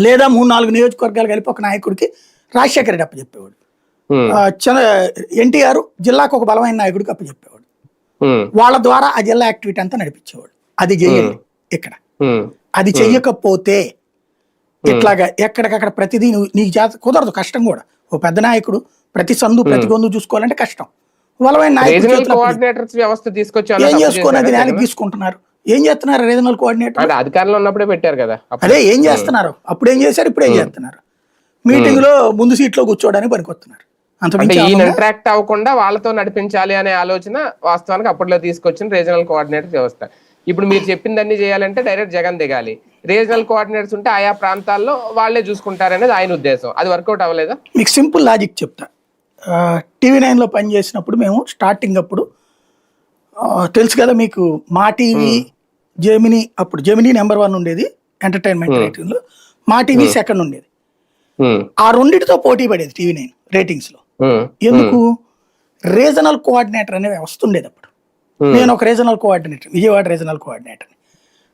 లేదా మూడు నాలుగు నియోజకవర్గాలు కలిపి ఒక నాయకుడికి రాజశేఖర రెడ్డి అప్పచెప్పేవాడు ఎన్టీఆర్ జిల్లాకు ఒక బలమైన నాయకుడికి అప్పచెప్పేవాడు వాళ్ళ ద్వారా ఆ జిల్లా యాక్టివిటీ అంతా నడిపించేవాడు. అది చెయ్యండి ఇక్కడ. అది చెయ్యకపోతే ఇట్లాగా ఎక్కడికక్కడ ప్రతిదీ నువ్వు నీకు చేత కుదరదు కష్టం కూడా. ఓ పెద్ద నాయకుడు ప్రతి సందు ప్రతి గొంతు చూసుకోవాలంటే కష్టం. బలమైన నాయకుడు ఏం చేసుకొని అది నేలకు? తీసుకుంటున్నారు? ఏం చేస్తున్నారు? రీజనల్ కోఆర్డినేటర్ అంటే అధికారంలో ఉన్నప్పుడే పెట్టారు కదా. అదే ఏం చేస్తున్నారు? అప్పుడు ఏం చేశారు? ఇప్పుడు ఏం చేస్తున్నారు? మీటింగ్లో ముందు సీట్లో కూర్చోవడానికి పనికొస్తున్నారు. ఈయన? ఇంటరాక్ట్ అవ్వకుండా వాళ్ళతో నడిపించాలి అనే ఆలోచన వాస్తవానికి అప్పట్లో తీసుకొచ్చిన రీజనల్ కోఆర్డినేటర్ వ్యవస్థ. ఇప్పుడు మీరు చెప్పిందన్నీ చేయాలంటే డైరెక్ట్ జగన్ దిగాలి. రీజనల్ కోఆర్డినేటర్స్ ఉంటే ఆయా ప్రాంతాల్లో వాళ్ళే చూసుకుంటారనేది ఆయన ఉద్దేశం. అది వర్కౌట్ అవ్వలేదా? మీకు సింపుల్ లాజిక్ చెప్తా. టీవీ నైన్లో పనిచేసినప్పుడు మేము స్టార్టింగ్ అప్పుడు తెలుసు కదా మీకు మా టీవీ జెమినీ అప్పుడు జెమినీ నెంబర్ వన్ ఉండేది ఎంటర్టైన్మెంట్ రేటింగ్లో మా టీవీ సెకండ్ ఉండేది. ఉమ్, ఆ రెండిటితో పోటీ పడేది టీవీ నైన్ రేటింగ్స్లో ఉమ్, ఎందుకు? రీజనల్ కోఆర్డినేటర్ అనే వ్యవస్థ ఉండేది అప్పుడు. Hmm. నేను ఒక regional coordinator Vijayawada regional coordinator.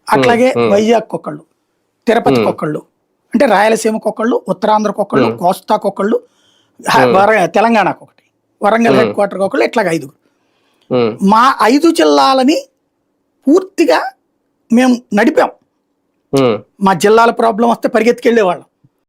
అట్లాగే వైజాగ్ ఒకళ్ళు తిరుపతికి ఒకళ్ళు అంటే ఉత్తరాంధ్రకు ఒకళ్ళు కోస్తాకు ఒకళ్ళు హ- వర- తెలంగాణకు ఒకటి వరంగల్ హెడ్ క్వార్టర్కి ఒకళ్ళు ఇట్లాగ ఐదుగురు. మా ఐదు జిల్లాలని పూర్తిగా మేము నడిపాం. మా జిల్లాల ప్రాబ్లం వస్తే పరిగెత్తుకెళ్ళేవాళ్ళం.